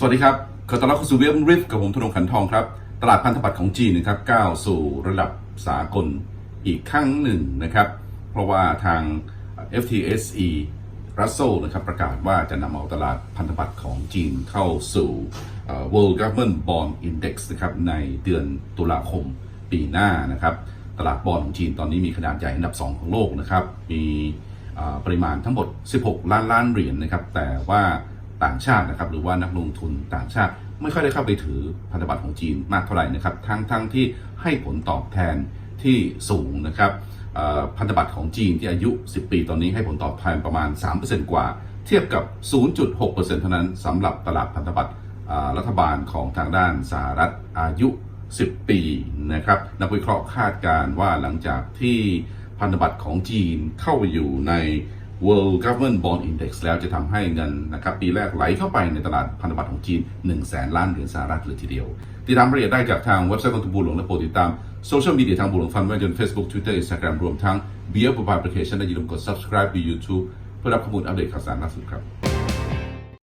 สวัสดีครับ ขอต้อนรับเข้าสู่เว็บริฟกับผมธนงขันทองครับ ตลาดพันธบัตรของจีนนะครับก้าวสู่ระดับสากลอีกครั้งหนึ่งนะครับ เพราะว่าทาง FTSE Russell นะครับประกาศว่าจะนำเอาตลาดพันธบัตรของจีนเข้าสู่ World Government Bond Index นะครับในเดือนตุลาคมปีหน้านะครับ ตลาดบอลของจีนตอนนี้มีขนาดใหญ่อันดับ 2 ของโลกนะครับ มีปริมาณทั้งหมด 16 ล้านล้านเหรียญนะครับ แต่ว่า ต่างชาตินะครับหรือว่านักลงทุนต่างชาติ ไม่ค่อยได้เข้าไปถือพันธบัตรของจีนมากเท่าไหร่นะครับทั้งทั้งที่ให้ผลตอบแทนที่สูงนะครับพันธบัตรของจีนที่อายุ 10 ปีตอนนี้ให้ผลตอบแทนประมาณ 3%กว่า เทียบกับ 0.6%เท่านั้นสำหรับตลาดพันธบัตรรัฐบาลของทางด้านสหรัฐอายุ 10 ปีนะครับนักวิเคราะห์คาดการณ์ว่าหลังจากที่พันธบัตรของจีนเข้าไปอยู่ใน World Government Bond Index แล้วจะทำให้เงินนะครับปีแรกไหลเข้าไปในตลาดพันธบัตรของจีน 1 0 0 0 0แสนล้านเหรียญสหรัฐเลยทีเดียว ติดตามรายละเอียดได้จากทางเว็บไซต์ของทุนบุญหลวงและโปรดติดตามโซเชียลมีเดียทางบุญหลวงฟันแม่ว่าจะเป็น Facebook Twitter Instagram รวมทั้ง b บียร์ Mobile Application และอย่าลืมกด subscribe ดู YouTube เพื่อรับข้อมูลอัปเดตข่าวสารล่าสุดครับ